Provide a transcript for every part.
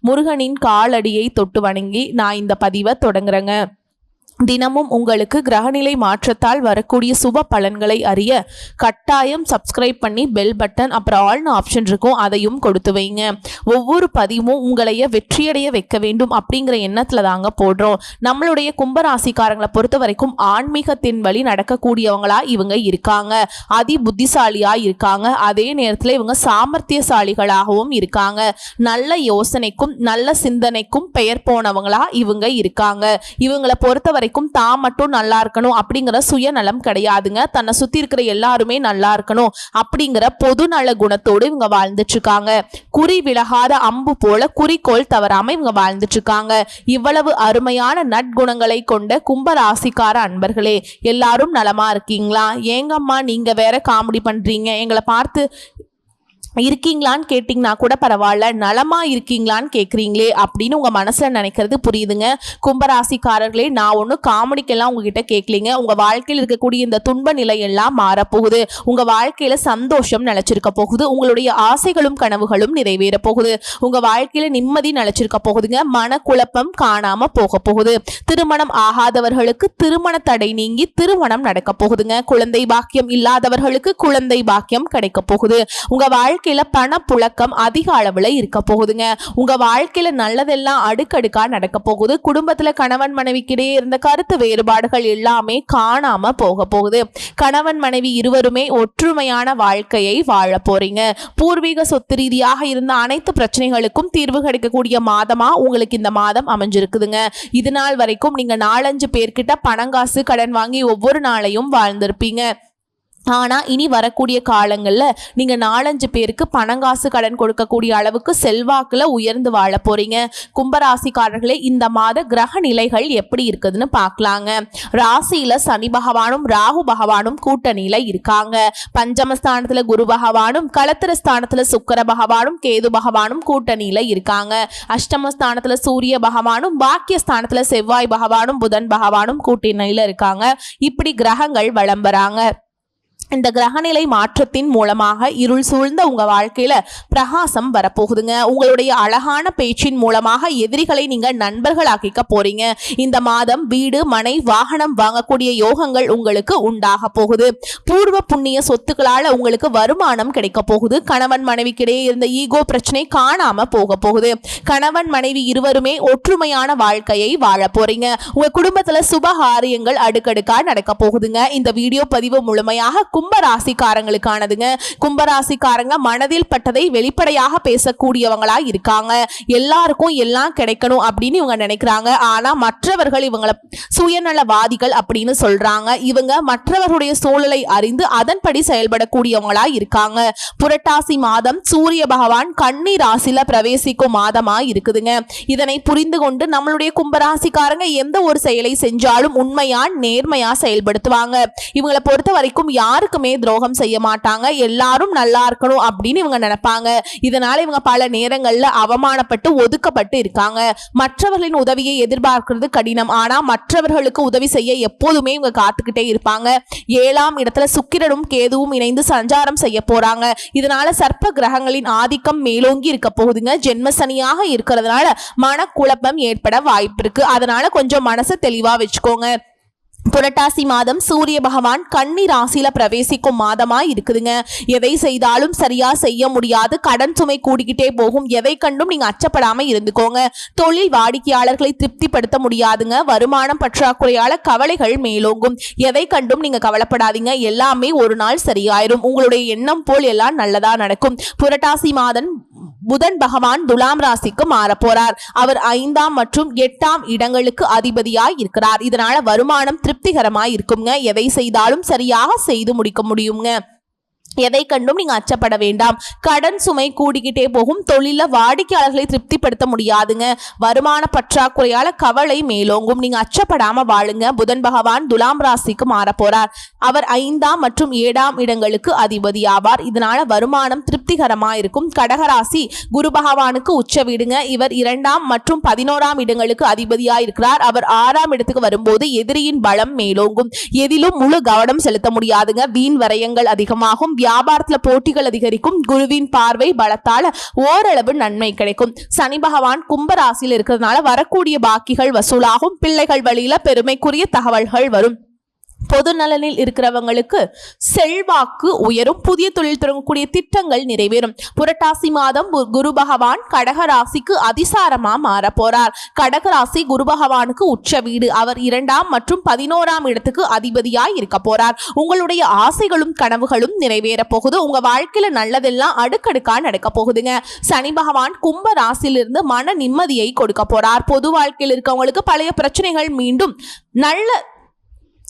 முருகனின் காலடியை தொட்டு வணங்கி நான் இந்த பதிவை தொடங்குறேங்க. தினமும் உங்களுக்கு கிரகநிலை மாற்றத்தால் வரக்கூடிய சுப பலன்களை அறிய கட்டாயம் சப்ஸ்கிரைப் பண்ணி பெல் பட்டன் அப்புறம் ஆல்னு ஆப்ஷன் இருக்கும் அதையும் கொடுத்து வைங்க. ஒவ்வொரு பதிவும் உங்களைய வெற்றியடைய வைக்க வேண்டும் அப்படிங்கிற எண்ணத்தில் தாங்க போடுறோம். நம்மளுடைய கும்பராசிக்காரங்களை பொறுத்த வரைக்கும் ஆன்மீகத்தின் வழி நடக்கக்கூடியவங்களா இவங்க இருக்காங்க. அதி புத்திசாலியாக இருக்காங்க. அதே நேரத்தில் இவங்க சாமர்த்தியசாலிகளாகவும் இருக்காங்க. நல்ல யோசனைக்கும் நல்ல சிந்தனைக்கும் பெயர் போனவங்களா இவங்க இருக்காங்க. இவங்களை பொறுத்தவரை வரைக்கும் தான் மட்டும் நல்லா இருக்கணும் அப்படிங்கிற சுயநலம் கிடையாதுங்க. தன்னை சுத்தி இருக்கிற எல்லாருமே நல்லா இருக்கணும் அப்படிங்கிற பொதுநல குணத்தோடு இவங்க வாழ்ந்துட்டு இருக்காங்க குறி விலகாத அம்பு போல குறிக்கோள் தவறாம இவங்க வாழ்ந்துட்டு இருக்காங்க இவ்வளவு அருமையான நற்குணங்களை கொண்ட கும்பராசிக்கார அன்பர்களே எல்லாரும் நலமா இருக்கீங்களா? ஏங்கம்மா நீங்க வேற காமெடி பண்றீங்க. எங்களை பார்த்து இருக்கீங்களான்னு கேட்டிங்கன்னா கூட பரவாயில்ல. நலமா இருக்கீங்களான்னு கேட்குறீங்களே அப்படின்னு உங்கள் மனசில் நினைக்கிறது புரியுதுங்க. கும்பராசிக்காரர்களே நான் ஒன்றும் காமெடிக்கெல்லாம் உங்ககிட்ட கேட்கலிங்க உங்கள் வாழ்க்கையில் இருக்கக்கூடிய இந்த துன்ப நிலையெல்லாம் மாறப்போகுது. உங்கள் வாழ்க்கையில் சந்தோஷம் நிலச்சிருக்க போகுது. உங்களுடைய ஆசைகளும் கனவுகளும் நிறைவேற போகுது. உங்கள் வாழ்க்கையில் நிம்மதி நிலச்சிருக்க போகுதுங்க. மனக்குழப்பம் காணாமல் போக போகுது. திருமணம் ஆகாதவர்களுக்கு திருமண தடை நீங்கி திருமணம் நடக்க போகுதுங்க. குழந்தை பாக்கியம் இல்லாதவர்களுக்கு குழந்தை பாக்கியம் கிடைக்க போகுது. உங்கள் வாழ்க்கை வாழ்க்கையில பணப்புழக்கம் அதிக அளவுல இருக்க போகுதுங்க. உங்க வாழ்க்கையில நல்லதெல்லாம் அடுக்கடுக்கா நடக்க போகுது. குடும்பத்துல கணவன் மனைவிக்கிடையே இருந்த கருத்து வேறுபாடுகள் எல்லாமே காணாம போக போகுது. கணவன் மனைவி இருவருமே ஒற்றுமையான வாழ்க்கையை வாழ போறீங்க. பூர்வீக சொத்து ரீதியாக இருந்த அனைத்து பிரச்சனைகளுக்கும் தீர்வு கிடைக்கக்கூடிய மாதமா உங்களுக்கு இந்த மாதம் அமைஞ்சிருக்குதுங்க. இது நாள் வரைக்கும் நீங்க நாலஞ்சு பேர்கிட்ட பணங்காசு கடன் வாங்கி ஒவ்வொரு நாளையும் வாழ்ந்திருப்பீங்க. ஆனால் இனி வரக்கூடிய காலங்களில் நீங்கள் நாலஞ்சு பேருக்கு பணங்காசு கடன் கொடுக்கக்கூடிய அளவுக்கு செல்வாக்கில் உயர்ந்து வாழ போகிறீங்க கும்பராசிக்காரர்களே இந்த மாத கிரக நிலைகள் எப்படி இருக்குதுன்னு பார்க்கலாங்க. ராசியில் சனி பகவானும் ராகு பகவானும் கூட்டணியில் இருக்காங்க. பஞ்சமஸ்தானத்தில் குரு பகவானும் களத்திர ஸ்தானத்தில் சுக்கர பகவானும் கேது பகவானும் கூட்டணியில் இருக்காங்க. அஷ்டமஸ்தானத்தில் சூரிய பகவானும் பாக்கியஸ்தானத்தில் செவ்வாய் பகவானும் புதன் பகவானும் கூட்டணியில் இருக்காங்க. இப்படி கிரகங்கள் வளம் வராங்க. இந்த கிரகநிலை மாற்றத்தின் மூலமாக இருள் சூழ்ந்த உங்க வாழ்க்கையில பிரகாசம் வரப்போகுதுங்க. உங்களுடைய அழகான பேச்சின் மூலமாக எதிரிகளை நீங்க நண்பர்களாக்கிக்க போறீங்க. இந்த மாதம் வீடு மனை வாகனம் வாங்கக்கூடிய யோகங்கள் உங்களுக்கு உண்டாக போகுது. பூர்வ புண்ணிய சொத்துக்களால உங்களுக்கு வருமானம் கிடைக்க போகுது. கணவன் மனைவிக்கிடையே இருந்த ஈகோ பிரச்சனை காணாம போக போகுது. கணவன் மனைவி இருவருமே ஒற்றுமையான வாழ்க்கையை வாழ போறீங்க. உங்க குடும்பத்துல சுபகாரியங்கள் அடுக்கடுக்கா நடக்க போகுதுங்க. இந்த வீடியோ பதிவு முழுமையாக கும்பராசிக்காரங்களுக்கானதுங்க. கும்பராசிக்காரங்க மனதில் பட்டதை வெளிப்படையாக பேசக்கூடியவங்களா இருக்காங்க. எல்லாருக்கும் எல்லாம் கிடைக்கணும் அப்படின்னு இவங்க நினைக்கிறாங்க. ஆனா மற்றவர்கள் இவங்களை சுயநலவாதிகள் அப்படின்னு சொல்றாங்க. இவங்க மற்றவர்களுடைய சூழலை அறிந்து அதன்படி செயல்படக்கூடியவங்களா இருக்காங்க. புரட்டாசி மாதம் சூரிய பகவான் கன்னி ராசில பிரவேசிக்கும் மாதமா இருக்குதுங்க. இதனை புரிந்து கொண்டு நம்மளுடைய கும்பராசிக்காரங்க எந்த ஒரு செயலை செஞ்சாலும் உண்மையா நேர்மையா செயல்படுத்துவாங்க. இவங்களை பொறுத்த வரைக்கும் யாரு யாருக்குமே துரோகம் செய்ய மாட்டாங்க. எல்லாரும் நல்லா இருக்கணும் அப்படின்னு இவங்க நினைப்பாங்க. இதனால இவங்க பல நேரங்கள்ல அவமானப்பட்டு ஒதுக்கப்பட்டு இருக்காங்க. மற்றவர்களின் உதவியை எதிர்பார்க்கிறது கடினம். ஆனா மற்றவர்களுக்கு உதவி செய்ய எப்போதுமே இவங்க காத்துக்கிட்டே இருப்பாங்க. ஏழாம் இடத்துல சுக்கிரனும் கேதுவும் இணைந்து சஞ்சாரம் செய்ய போறாங்க. இதனால சர்ப்ப கிரகங்களின் ஆதிக்கம் மேலோங்கி இருக்க போகுதுங்க. ஜென்ம சனியாக இருக்கிறதுனால மனக்குழப்பம் ஏற்பட வாய்ப்பு இருக்கு அதனால கொஞ்சம் மனசை தெளிவா வச்சுக்கோங்க. புரட்டாசி மாதம் சூரிய பகவான் கன்னி ராசியில பிரவேசிக்கும் மாதமா இருக்குதுங்க. எதை செய்தாலும் சரியா செய்ய முடியாது. கடன் சுமை கூடிக்கிட்டே போகும். எதை கண்டும் நீங்க அச்சப்படாம இருந்துக்கோங்க. தொழில் வாடிக்கையாளர்களை திருப்திப்படுத்த முடியாதுங்க. வருமானம் பற்றாக்குறையால கவலைகள் மேலோங்கும். எதை கண்டும் நீங்க கவலைப்படாதீங்க. எல்லாமே ஒரு நாள் சரியாயிரும். உங்களுடைய எண்ணம் போல் எல்லாம் நல்லதா நடக்கும். புரட்டாசி மாதம் புதன் பகவான் துலாம் ராசிக்கு மாறப்போறார். போறார் அவர் ஐந்தாம் மற்றும் எட்டாம் இடங்களுக்கு அதிபதியாய் இருக்கிறார். இதனால வருமானம் திருப்திகரமாய் இருக்குங்க எதை செய்தாலும் சரியாக செய்து முடிக்க முடியுங்க எதை கண்டும் நீங்க அச்சப்பட வேண்டாம். கடன் சுமை கூடிக்கிட்டே போகும். தொழில வாடிக்கையாளர்களை திருப்திப்படுத்த முடியாதுங்க. வருமான பற்றாக்குறையால கவலை மேலோங்கும். நீங்க அச்சப்படாம வாழுங்க. புதன் பகவான் துலாம் ராசிக்கு மாற போறார் அவர் ஐந்தாம் மற்றும் ஏழாம் இடங்களுக்கு அதிபதி ஆவார் இதனால வருமானம் திருப்திகரமா இருக்கும். கடகராசி குரு பகவானுக்கு உச்ச வீடுங்க. இவர் இரண்டாம் மற்றும் பதினோராம் இடங்களுக்கு அதிபதியா இருக்கிறார். அவர் ஆறாம் இடத்துக்கு வரும்போது எதிரியின் பலம் மேலோங்கும். எதிலும் முழு கவனம் செலுத்த முடியாதுங்க. வீண் வரையங்கள் அதிகமாகும். வியாபாரத்துல போட்டிகள் அதிகரிக்கும். குருவின் பார்வை பலத்தால ஓரளவு நன்மை கிடைக்கும். சனி பகவான் கும்பராசியில் இருக்கிறதுனால வரக்கூடிய பாக்கிகள் வசூலாகும். பிள்ளைகள் வழியில பெருமைக்குரிய தகவல்கள் வரும். பொது நலனில் இருக்கிறவங்களுக்கு செல்வாக்கு உயரும் புதிய தொழில் தொடங்கக்கூடிய திட்டங்கள் நிறைவேறும். புரட்டாசி மாதம் குரு பகவான் கடகராசிக்கு அதிசாரமா மாற போறார் கடகராசி குரு பகவானுக்கு உச்ச வீடு. அவர் இரண்டாம் மற்றும் பதினோராம் இடத்துக்கு அதிபதியாய் இருக்க போறார். உங்களுடைய ஆசைகளும் கனவுகளும் நிறைவேற போகுது. உங்க வாழ்க்கையில நல்லதெல்லாம் அடுக்கடுக்கா நடக்க போகுதுங்க. சனி பகவான் கும்ப ராசியிலிருந்து மன நிம்மதியை கொடுக்க போறார். பொது வாழ்க்கையில் இருக்கவங்களுக்கு பழைய பிரச்சனைகள் மீண்டும் நல்ல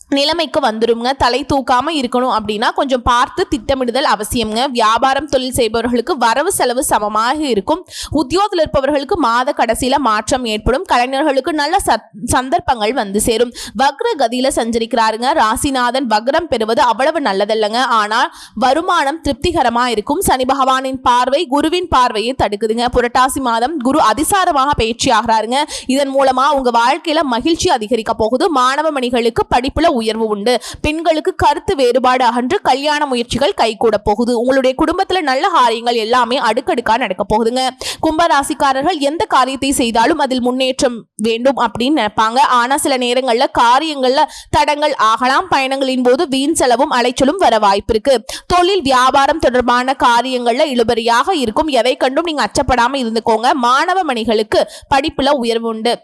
நிலைமைக்கு வந்துருங்க தலை தூக்காமல் இருக்கணும் அப்படின்னா கொஞ்சம் பார்த்து திட்டமிடுதல் அவசியம்ங்க. வியாபாரம் தொழில் செய்பவர்களுக்கு வரவு செலவு சமமாக இருக்கும். உத்தியோகத்தில் இருப்பவர்களுக்கு மாத கடைசியில் மாற்றம் ஏற்படும். கலைஞர்களுக்கு நல்ல சத்- சந்தர்ப்பங்கள் வந்து சேரும். வக்ர கதியில் சஞ்சரிக்கிறாருங்க. ராசிநாதன் வக்ரம் பெறுவது அவ்வளவு நல்லதல்லங்க. ஆனால் வருமானம் திருப்திகரமாக இருக்கும். சனி பகவானின் பார்வை குருவின் பார்வையை தடுக்குதுங்க. புரட்டாசி மாதம் குரு அதிசாரமாக பயிற்சி ஆகிறாருங்க. இதன் மூலமாக உங்கள் வாழ்க்கையில் மகிழ்ச்சி அதிகரிக்க போகுது. மாணவ மணிகளுக்கு படிப்பில் உயர்வு உண்டு. பெண்களுக்கு கருத்து வேறுபாடு அகன்று கல்யாண முயற்சிகள் கைகூட போகுது. உங்களுடைய குடும்பத்துல நல்ல காரியங்கள் எல்லாமே அடுக்கடுக்கா நடக்க போகுதுங்க. கும்பராசிக்காரர்கள் எந்த காரியத்தை செய்தாலும் அதில் முன்னேற்றம் வேண்டும் அப்படின்னு நினைப்பாங்க. ஆனா சில நேரங்கள்ல காரியங்கள்ல தடங்கள் ஆகலாம். பயணங்களின் போது வீண் செலவும் அலைச்சலும் வர வாய்ப்பு இருக்கு. தொழில் வியாபாரம் தொடர்பான காரியங்கள்ல இழுபறியாக இருக்கும். எதை கண்டும் நீங்க அச்சப்படாம இருந்துக்கோங்க. மாணவ மணிகளுக்கு படிப்புல உயர்வு உண்டு.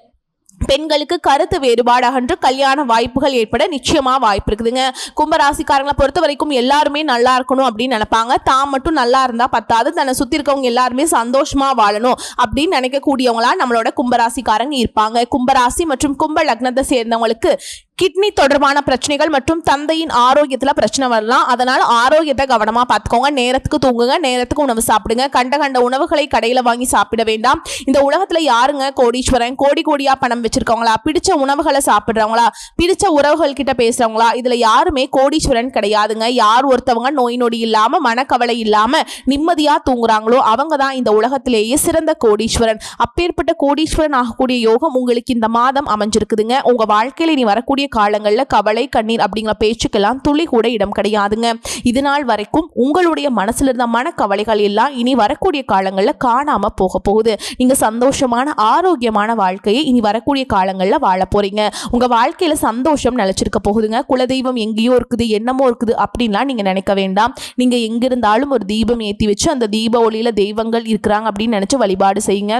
பெண்களுக்கு கருத்து வேறுபாடு அகன்று கல்யாண வாய்ப்புகள் ஏற்பட நிச்சயமா வாய்ப்பு இருக்குதுங்க கும்பராசிக்காரங்களை பொறுத்த வரைக்கும் எல்லாருமே நல்லா இருக்கணும் அப்படின்னு நினைப்பாங்க. தான் மட்டும் நல்லா இருந்தா பத்தாது. தன்னை சுத்தி இருக்கவங்க எல்லாருமே சந்தோஷமா வாழணும் அப்படின்னு நினைக்கக்கூடியவங்களா நம்மளோட கும்பராசிக்காரங்க இருப்பாங்க. கும்பராசி மற்றும் கும்ப லக்னத்தை சேர்ந்தவங்களுக்கு கிட்னி தொடர்பான பிரச்சனைகள் மற்றும் தந்தையின் ஆரோக்கியத்தில் பிரச்சனை வரலாம். அதனால் ஆரோக்கியத்தை கவனமாக பார்த்துக்கோங்க. நேரத்துக்கு தூங்குங்க. நேரத்துக்கு உணவு சாப்பிடுங்க. கண்ட கண்ட உணவுகளை கடையில் வாங்கி சாப்பிட வேண்டாம். இந்த உலகத்தில் யாருங்க கோடீஸ்வரன்? கோடி கோடியாக பணம் வச்சிருக்கவங்களா? பிடிச்ச உணவுகளை சாப்பிட்றவங்களா? பிடிச்ச உறவுகள் கிட்ட பேசுகிறவங்களா இதில் யாருமே கோடீஸ்வரன் கிடையாதுங்க. யார் ஒருத்தவங்க நோய் நொடி இல்லாமல் மனக்கவலை இல்லாமல் நிம்மதியாக தூங்குறாங்களோ அவங்க தான் இந்த உலகத்திலேயே சிறந்த கோடீஸ்வரன். அப்பேற்பட்ட கோடீஸ்வரன் ஆகக்கூடிய யோகம் உங்களுக்கு இந்த மாதம் அமைஞ்சிருக்குதுங்க. உங்கள் வாழ்க்கையில் இனி வரக்கூடிய காலங்களில் கவலை கண்ணீர் அப்படிங்கிற பேச்சுக்கெல்லாம் துளி கூட இடம் கிடையாதுங்க. இது நாள் வரைக்கும் உங்களுடைய மனசில் இருந்த மனக்கவலைகள் எல்லாம் இனி வரக்கூடிய காலங்களில் காணாமல் போக போகுது. நீங்கள் சந்தோஷமான ஆரோக்கியமான வாழ்க்கையை இனி வரக்கூடிய காலங்களில் வாழ போகிறீங்க உங்கள் வாழ்க்கையில் சந்தோஷம் நிலச்சிருக்க போகுதுங்க. குலதெய்வம் எங்கேயோ இருக்குது என்னமோ இருக்குது அப்படின்லாம் நீங்கள் நினைக்க வேண்டாம். நீங்கள் எங்கிருந்தாலும் ஒரு தீபம் ஏற்றி வச்சு அந்த தீப ஒளியில் தெய்வங்கள் இருக்கிறாங்க அப்படின்னு நினச்சி வழிபாடு செய்யுங்க.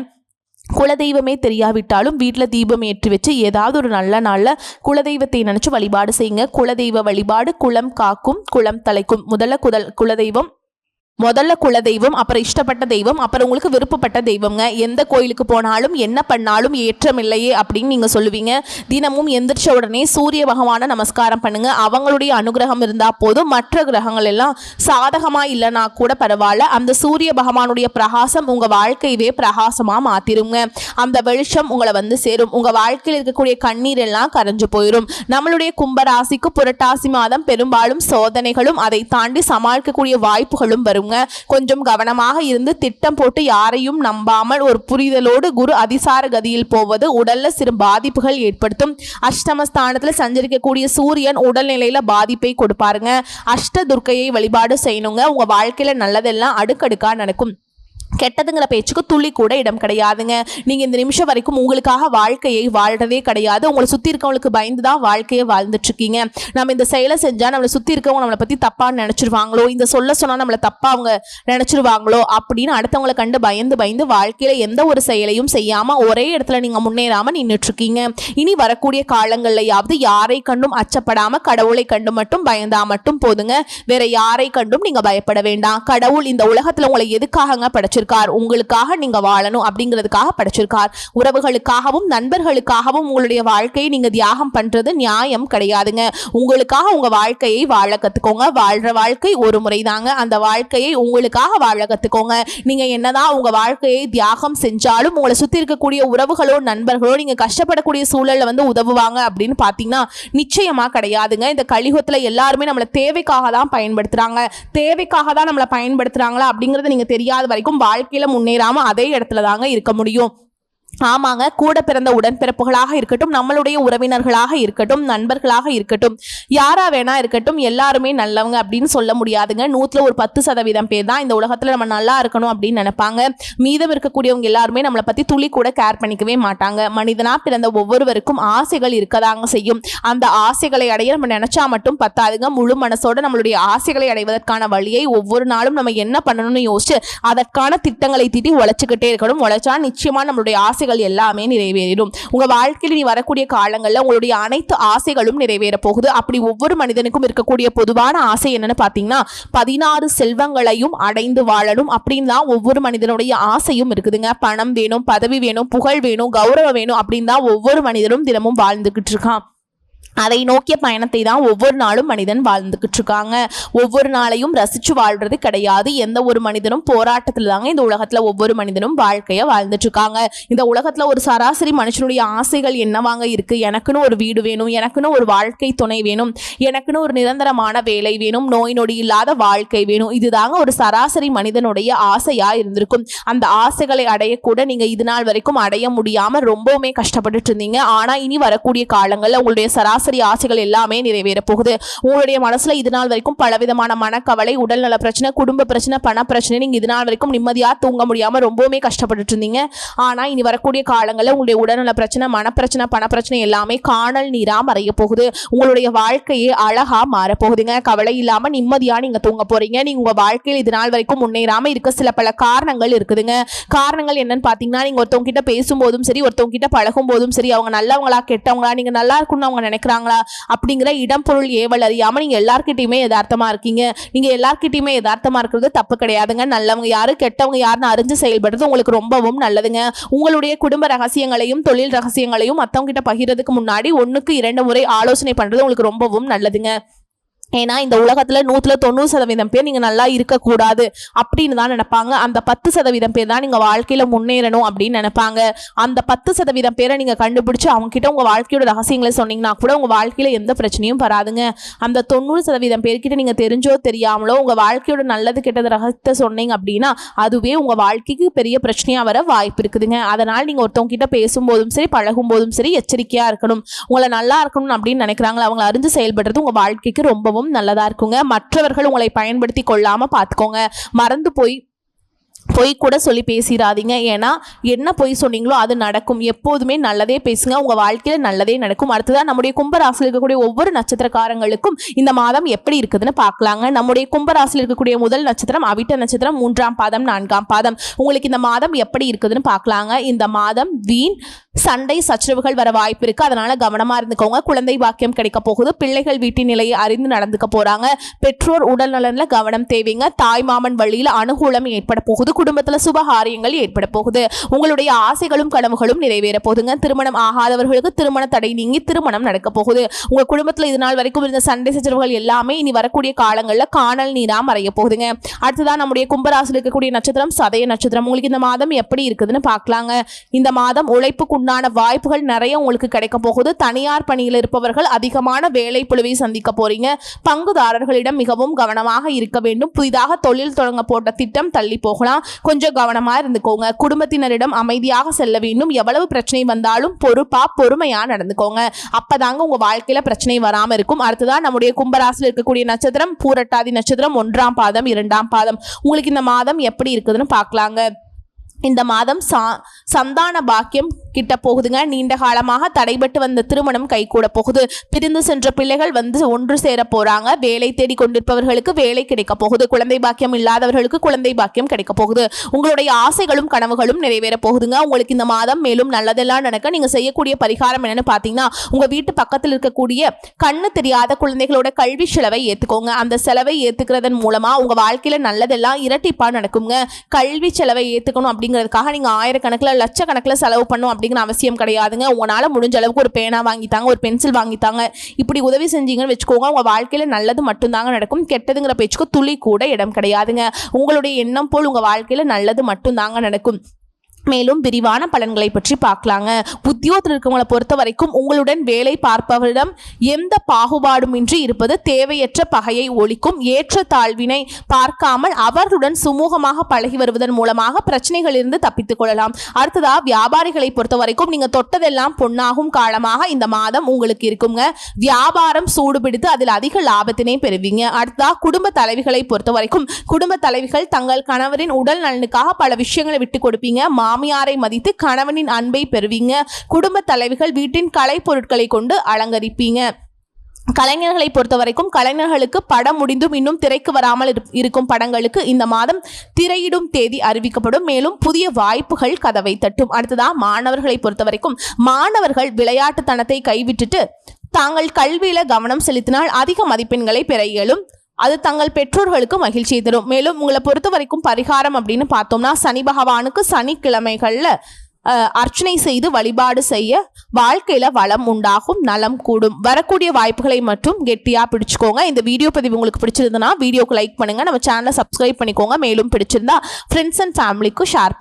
குலதெய்வமே தெரியாவிட்டாலும் வீட்டில் தீபம் ஏற்றி வச்சு ஏதாவது ஒரு நல்ல நாளில் குலதெய்வத்தை நினச்சி வழிபாடு செய்யுங்க. குலதெய்வ வழிபாடு குலம் காக்கும் குளம் தலைக்கும். முதல்ல குதல் குலதெய்வம் முதல்ல குலதெய்வம் அப்புறம் இஷ்டப்பட்ட தெய்வம் அப்புறம் உங்களுக்கு விருப்பப்பட்ட தெய்வம்ங்க எந்த கோயிலுக்கு போனாலும் என்ன பண்ணாலும் ஏற்றம் இல்லையே அப்படின்னு நீங்கள் சொல்லுவீங்க. தினமும் எந்திரிச்ச உடனே சூரிய பகவானை நமஸ்காரம் பண்ணுங்க. அவங்களுடைய அனுகிரகம் இருந்தால் போதும். மற்ற கிரகங்கள் எல்லாம் சாதகமாக இல்லைனா கூட பரவாயில்ல. அந்த சூரிய பகவானுடைய பிரகாசம் உங்கள் வாழ்க்கையவே பிரகாசமாக மாற்றிருங்க அந்த வெளிச்சம் உங்களை வந்து சேரும். உங்கள் வாழ்க்கையில் இருக்கக்கூடிய கண்ணீர் எல்லாம் கரைஞ்சு போயிடும் நம்மளுடைய கும்பராசிக்கு புரட்டாசி மாதம் பெரும்பாலும் சோதனைகளும் அதை தாண்டி சமாளிக்கக்கூடிய வாய்ப்புகளும் வரும். வருங்க கொஞ்சம் கவனமாக இருந்து திட்டம் போட்டு யாரையும் நம்பாமல் ஒரு புரிதலோடு குரு அதிசார கதியில் போவது உடல்ல சிறு பாதிப்புகள் ஏற்படுத்தும். அஷ்டமஸ்தானத்தில் சஞ்சரிக்கக்கூடிய சூரியன் உடல்நிலையில பாதிப்பை கொடுப்பாருங்க. அஷ்ட துர்க்கையை வழிபாடு செய்யணுங்க. உங்க வாழ்க்கையில நல்லதெல்லாம் அடுக்கடுக்கா நடக்கும். கெட்டதுங்கிற பேச்சுக்கு துளி கூட இடம் கிடையாதுங்க. நீங்கள் இந்த நிமிஷம் வரைக்கும் உங்களுக்காக வாழ்க்கையை வாழ்றதே கிடையாது. உங்களை சுற்றி இருக்கவங்களுக்கு பயந்து தான் வாழ்க்கையை வாழ்ந்துட்டுருக்கீங்க. நம்ம இந்த செயலை செஞ்சால் நம்மளை சுற்றி இருக்கவங்க நம்மளை பற்றி தப்பாக நினச்சிருவாங்களோ இந்த சொல்ல சொன்னால் நம்மளை தப்பாக அவங்க நினச்சிருவாங்களோ அப்படின்னு அடுத்தவங்களை கண்டு பயந்து பயந்து வாழ்க்கையில் எந்த ஒரு செயலையும் செய்யாமல் ஒரே இடத்துல நீங்கள் முன்னேறாமல் நின்றுட்டுருக்கீங்க இனி வரக்கூடிய காலங்கள்லயாவது யாரை கண்டும் அச்சப்படாமல் கடவுளை கண்டு மட்டும் பயந்தா மட்டும் போதுங்க. வேற யாரை கண்டும் நீங்கள் பயப்பட வேண்டாம். கடவுள் இந்த உலகத்தில் உங்களை எதுக்காகங்க படைச்சிருக்காரு? படைச்சிருக்கார். உங்களுக்காக நீங்க வாழணும் அப்படிங்கிறதுக்காக படைச்சிருக்கார். உறவுகளுக்காகவும் நண்பர்களுக்காகவும் உங்களுடைய வாழ்க்கையை நீங்க தியாகம் பண்றது நியாயம் கிடையாதுங்க. உங்களுக்காக உங்க வாழ்க்கையை வாழ கத்துக்கோங்க. வாழ்ற வாழ்க்கை ஒரு முறைதாங்க. அந்த வாழ்க்கையை உங்களுக்காக வாழ கத்துக்கோங்க. நீங்க என்னதான் உங்க வாழ்க்கையை தியாகம் செஞ்சாலும் உங்களை சுத்தி இருக்கக்கூடிய உறவுகளோ நண்பர்களோ நீங்க கஷ்டப்படக்கூடிய சூழல்ல வந்து உதவுவாங்க அப்படின்னு பாத்தீங்கன்னா நிச்சயமா கிடையாதுங்க. இந்த கலியுகத்துல எல்லாருமே நம்மளை தேவைக்காக தான் பயன்படுத்துறாங்க. தேவைக்காக தான் நம்மளை பயன்படுத்துறாங்களா அப்படிங்கறது நீங்க தெரியாத வரைக்கும் வாழ்க்கையில முன்னேறாம அதே இடத்துல தாங்க இருக்க முடியும். ஆமாங்க கூட பிறந்த உடன்பிறப்புகளாக இருக்கட்டும் நம்மளுடைய உறவினர்களாக இருக்கட்டும் நண்பர்களாக இருக்கட்டும் யாரா வேணா இருக்கட்டும் எல்லாருமே நல்லவங்க அப்படின்னு சொல்ல முடியாதுங்க. நூத்துல ஒரு பத்து சதவீதம் பேர் தான் இந்த உலகத்துல நம்ம நல்லா இருக்கணும் அப்படின்னு நினைப்பாங்க. மீதம் இருக்கக்கூடியவங்க எல்லாருமே நம்மளை பத்தி துளி கூட கேர் பண்ணிக்கவே மாட்டாங்க. மனிதனா பிறந்த ஒவ்வொருவருக்கும் ஆசைகள் இருக்கதாங்க செய்யும். அந்த ஆசைகளை அடைய நம்ம நினைச்சா மட்டும் பத்தாதுங்க. முழு மனசோட நம்மளுடைய ஆசைகளை அடைவதற்கான வழியை ஒவ்வொரு நாளும் நம்ம என்ன பண்ணணும்னு யோசிச்சு அதற்கான திட்டங்களை தீட்டி உழைச்சிக்கிட்டே இருக்கணும். உழைச்சா நிச்சயமா நம்மளுடைய ஆசைகள் எல்லாமே நிறைவேறிடும். உங்க வாழ்க்கையில் நீ வரக்கூடிய காலங்களில் உங்களுடைய அனைத்து ஆசைகளும் நிறைவேற போகுது. அப்படி ஒவ்வொரு மனிதனுக்கும் இருக்கக்கூடிய பொதுவான ஆசை என்னன்னு பார்த்தீங்கன்னா பதினாறு செல்வங்களையும் அடைந்து வாழணும். அப்படின்னு தான் ஒவ்வொரு மனிதனுடைய ஆசையும் இருக்குதுங்க. பணம் வேணும் பதவி வேணும் புகழ் வேணும் கௌரவம் வேணும் அப்படின்னு தான் ஒவ்வொரு மனிதனும் தினமும் வாழ்ந்துகிட்டு இருக்கான். அதை நோக்கிய பயணத்தை தான் ஒவ்வொரு நாளும் மனிதன் வாழ்ந்துக்கிட்டு இருக்காங்க ஒவ்வொரு நாளையும் ரசிச்சு வாழ்றது கிடையாது. எந்த ஒரு மனிதனும் போராட்டத்தில் தாங்க இந்த உலகத்துல ஒவ்வொரு மனிதனும் வாழ்க்கையை வாழ்ந்துட்டு இருக்காங்க இந்த உலகத்துல ஒரு சராசரி மனுஷனுடைய ஆசைகள் என்னவாங்க இருக்கு? எனக்குன்னு ஒரு வீடு வேணும் எனக்குன்னு ஒரு வாழ்க்கை துணை வேணும் எனக்குன்னு ஒரு நிரந்தரமான வேலை வேணும் நோய் நொடி இல்லாத வாழ்க்கை வேணும். இதுதாங்க ஒரு சராசரி மனிதனுடைய ஆசையா இருந்திருக்கும். அந்த ஆசைகளை அடையக்கூட நீங்க இது நாள் வரைக்கும் அடைய முடியாம ரொம்பவுமே கஷ்டப்பட்டுட்டு இருந்தீங்க. ஆனா இனி வரக்கூடிய காலங்கள்ல உங்களுடைய சராசரி ஆசைகள் எல்லாமே நிறைவேற போகுது உங்களுடைய மனசுல இது நாள் வரைக்கும் பலவிதமான மனக்கவலை உடல்நல பிரச்சனை குடும்ப பிரச்சனை பண பிரச்சனை நீங்க இது நாள் வரைக்கும் நிம்மதியா தூங்க முடியாம ரொம்பவுமே கஷ்டப்பட்டு இருந்தீங்க ஆனா இனி வரக்கூடிய காலங்களில் உங்களுடைய உடல்நல பிரச்சனை மனப்பிரச்சனை பணப்பிரச்சனை எல்லாமே காணல் நீரா மறைய போகுது. உங்களுடைய வாழ்க்கையே அழகா மாறப்போகுதுங்க. கவலை இல்லாம நிம்மதியா நீங்க தூங்க போறீங்க. நீங்க உங்க வாழ்க்கையில் இது நாள் வரைக்கும் முன்னேறாம இருக்க சில பல காரணங்கள் இருக்குதுங்க. காரணங்கள் என்னன்னு பாத்தீங்கன்னா நீங்க ஒருத்தவங்க கிட்ட பேசும்போதும் சரி ஒருத்தவங்க கிட்ட பழகும் போதும் சரி அவங்க நல்லவங்களா கெட்டவங்களா நீங்க நல்லா இருக்கும்னு அவங்க நினைக்கிறாங்களா அப்படிங்கிற இடம் பொருள் ஏவல் அறியாமல் நீங்கள் எல்லார்கிட்டயுமே யதார்த்தமாக இருக்கீங்க. நீங்கள் எல்லார்கிட்டயுமே யதார்த்தமாக இருக்கிறது தப்பு கிடையாதுங்க. நல்லவங்க யார் கெட்டவங்க யாருன்னு அறிஞ்சு செயல்படுறது உங்களுக்கு ரொம்பவும் நல்லதுங்க. உங்களுடைய குடும்ப ரகசியங்களையும் தொழில் ரகசியங்களையும் மற்றவங்க கிட்ட பகிர்றதுக்கு முன்னாடி ஒன்றுக்கு இரண்டு முறை ஆலோசனை பண்ணுறது உங்களுக்கு ரொம்பவும் நல்லதுங்க. ஏன்னா இந்த உலகத்துல நூத்துல தொண்ணூறு சதவீதம் பேர் நீங்க நல்லா இருக்கக்கூடாது அப்படின்னு தான் நினைப்பாங்க. அந்த பத்து சதவீதம் பேர் தான் நீங்க வாழ்க்கையில முன்னேறணும் அப்படின்னு நினைப்பாங்க. அந்த பத்து சதவீதம் பேரை நீங்க கண்டுபிடிச்சு அவங்க கிட்ட உங்க வாழ்க்கையோட ரகசியங்களை சொன்னீங்கன்னா கூட உங்க வாழ்க்கையில எந்த பிரச்சனையும் வராதுங்க. அந்த தொண்ணூறு சதவீதம் பேர்கிட்ட நீங்க தெரிஞ்சோ தெரியாமலோ உங்க வாழ்க்கையோட நல்லது கெட்டது ரகத்தை சொன்னீங்க அப்படின்னா அதுவே உங்க வாழ்க்கைக்கு பெரிய பிரச்சனையா வர வாய்ப்பு இருக்குதுங்க. அதனால நீங்க ஒருத்தவங்க கிட்ட பேசும்போதும் சரி பழகும் போதும் சரி எச்சரிக்கையா இருக்கணும். உங்களை நல்லா இருக்கணும் அப்படின்னு நினைக்கிறாங்களா அவங்க அறிஞ்சு செயல்படுறது உங்க வாழ்க்கைக்கு ரொம்பவும் நல்லதா இருக்குங்க மற்றவர்கள் உங்களை பயன்படுத்தி கொள்ளாம பார்த்துக்கோங்க. மறந்து போய் பொய் கூட சொல்லி பேசிடாதீங்க ஏன்னா என்ன பொய் சொன்னீங்களோ அது நடக்கும். எப்போதுமே நல்லதே பேசுங்க. உங்கள் வாழ்க்கையில் நல்லதே நடக்கும். அடுத்ததாக நம்முடைய கும்பராசியில் இருக்கக்கூடிய ஒவ்வொரு நட்சத்திரக்காரங்களுக்கும் இந்த மாதம் எப்படி இருக்குதுன்னு பார்க்கலாங்க. நம்முடைய கும்பராசியில் இருக்கக்கூடிய முதல் நட்சத்திரம் அவிட்ட நட்சத்திரம் மூன்றாம் பாதம் நான்காம் பாதம். உங்களுக்கு இந்த மாதம் எப்படி இருக்குதுன்னு பார்க்கலாங்க. இந்த மாதம் வீண் சண்டை சச்சரவுகள் வர வாய்ப்பு இருக்குது அதனால் கவனமாக இருந்துக்கோங்க. குழந்தை பாக்கியம் கிடைக்க போகுது. பிள்ளைகள் வீட்டின் நிலையை அறிந்து நடந்துக்க போகிறாங்க பெற்றோர் உடல் நலனில் கவனம் தேவைங்க. தாய் மாமன் வழியில் அனுகூலம் ஏற்பட போகுது. குடும்பத்துல சுபகாரியங்கள் ஏற்பட போகுது. உங்களுடைய ஆசைகளும் கனவுகளும் நிறைவேற போகுதுங்க. திருமணம் ஆகாதவர்களுக்கு திருமண தடை நீங்கி திருமணம் நடக்க போகுது. உங்க குடும்பத்துல இது நாள் வரைக்கும் இருந்த சண்டை சச்சரவுகள் எல்லாமே இனி வரக்கூடிய காலங்களில் காணல் நீரா மறைய போகுதுங்க. அடுத்ததான் நம்முடைய கும்பராசியில் இருக்கக்கூடிய நட்சத்திரம் சதய நட்சத்திரம். உங்களுக்கு இந்த மாதம் எப்படி இருக்குதுன்னு பார்க்கலாங்க. இந்த மாதம் உழைப்புக்கு உண்டான வாய்ப்புகள் நிறைய உங்களுக்கு கிடைக்க போகுது. தனியார் பணியில் இருப்பவர்கள் அதிகமான வேலை புழுவை சந்திக்க போறீங்க. பங்குதாரர்களிடம் மிகவும் கவனமாக இருக்க வேண்டும். புதிதாக தொழில் தொடங்க போட்ட திட்டம் தள்ளி போகலாம். கொஞ்சம் கவனமா இருந்துக்கோங்க. குடும்பத்தினரிடம் அமைதியாக செல்ல வேண்டும். எவ்வளவு பிரச்சனை வந்தாலும் பொறுப்பா பொறுமையா நடந்துக்கோங்க. அப்பதாங்க உங்க வாழ்க்கையில பிரச்சனை வராம இருக்கும். அடுத்ததான் நம்முடைய கும்பராசியில் இருக்கக்கூடிய நட்சத்திரம் பூரட்டாதி நட்சத்திரம் ஒன்றாம் பாதம் இரண்டாம் பாதம். உங்களுக்கு இந்த மாதம் எப்படி இருக்குதுன்னு பார்க்கலாங்க. இந்த மாதம் சா சந்தான பாக்கியம் கிட்ட போகுதுங்க. நீண்ட காலமாக தடைபட்டு வந்த திருமணம் கைகூட போகுது. பிரிந்து சென்ற பிள்ளைகள் வந்து ஒன்று சேர போறாங்க. வேலை தேடி கொண்டிருப்பவர்களுக்கு வேலை கிடைக்க போகுது. குழந்தை பாக்கியம் இல்லாதவர்களுக்கு குழந்தை பாக்கியம் கிடைக்க போகுது. உங்களுடைய ஆசைகளும் கனவுகளும் நிறைவேற போகுதுங்க. உங்களுக்கு இந்த மாதம் மேலும் நல்லதெல்லாம் நடக்க நீங்க செய்யக்கூடிய பரிகாரம் என்னன்னு பாத்தீங்கன்னா உங்க வீட்டு பக்கத்தில் இருக்கக்கூடிய கண்ணு தெரியாத குழந்தைகளோட கல்வி செலவை ஏத்துக்கோங்க. அந்த செலவை ஏத்துக்கிறதன் மூலமா உங்க வாழ்க்கையில நல்லதெல்லாம் இரட்டிப்பா நடக்குங்க. கல்வி செலவை ஏத்துக்கணும் அப்படிங்கிறதுக்காக நீங்க ஆயிரக்கணக்கில் லட்சக்கணக்கில் செலவு பண்ணும். அப்படிங்கிற அவசியம் கிடையாதுங்க. உங்களால் முடிஞ்ச அளவுக்கு ஒரு பேனா வாங்கித்தாங்க ஒரு பென்சில் வாங்கித்தாங்க. இப்படி உதவி செஞ்சீங்கன்னு வச்சுக்கோங்க உங்கள் வாழ்க்கையில் நல்லது மட்டும்தாங்க நடக்கும். கெட்டதுங்கிற பேச்சுக்கு துளி கூட இடம் கிடையாதுங்க. உங்களுடைய எண்ணம் போல் உங்கள் வாழ்க்கையில் நல்லது மட்டும்தாங்க நடக்கும். மேலும் விரிவான பலன்களை பற்றி பார்க்கலாங்க. உத்தியோகத்தில் இருக்கவங்களை பொறுத்த வரைக்கும் உங்களுடன் வேலை பார்ப்பவரிடம் எந்த பாகுபாடுமின்றி இருப்பது தேவையற்ற பகையை ஒழிக்கும் ஏற்ற தாழ்வினை பார்க்காமல் அவர்களுடன் சுமூகமாக பழகி வருவதன் மூலமாக பிரச்சனைகளிலிருந்து தப்பித்துக் கொள்ளலாம். அடுத்ததா வியாபாரிகளை பொறுத்த வரைக்கும் நீங்க தொட்டதெல்லாம் பொன்னாகும் காலமாக இந்த மாதம் உங்களுக்கு இருக்குங்க. வியாபாரம் சூடுபிடித்து அதில் அதிக லாபத்தினை பெறுவீங்க. அடுத்ததா குடும்ப தலைவிகளை பொறுத்த வரைக்கும் குடும்ப தலைவிகள் தங்கள் கணவரின் உடல் நலனுக்காக பல விஷயங்களை விட்டு கொடுப்பீங்க. மாமியாரை மதித்து கணவனின் அன்பை பெறுவீங்க. குடும்ப தலைவிகள் வீட்டின் கலைப்பொருட்களை கொண்டு அலங்கரிப்பீங்க. கலைஞர்களை பொறுத்த வரைக்கும் கலைஞர்களுக்கு படம் முடிந்தும் இன்னும் திரைக்கு வராமல் இருக்கும் படங்களுக்கு இந்த மாதம் திரையிடும் தேதி அறிவிக்கப்படும். மேலும் புதிய வாய்ப்புகள் கதவை தட்டும். அடுத்ததாக மாணவர்களை பொறுத்த வரைக்கும் மாணவர்கள் விளையாட்டுத்தனத்தை கைவிட்டுட்டு தாங்கள் கல்வியில கவனம் செலுத்தினால் அதிக மதிப்பெண்களை பெற இயலும். அது தங்கள் பெற்றோர்களுக்கு மகிழ்ச்சியை தரும். மேலும் உங்களை பொறுத்த வரைக்கும் பரிகாரம் அப்படின்னு பார்த்தோம்னா சனி பகவானுக்கு சனிக்கிழமைகளில் அர்ச்சனை செய்து வழிபாடு செய்ய வாழ்க்கையில வளம் உண்டாகும் நலம் கூடும். வரக்கூடிய வாய்ப்புகளை மட்டும் கெட்டியா பிடிச்சுக்கோங்க. இந்த வீடியோ பதிவு உங்களுக்கு பிடிச்சிருந்தனா வீடியோக்கு லைக் பண்ணுங்க. நம்ம சேனலை சப்ஸ்கிரைப் பண்ணிக்கோங்க. மேலும் பிடிச்சிருந்தா ஃப்ரெண்ட்ஸ் அண்ட் ஃபேமிலிக்கும் ஷேர்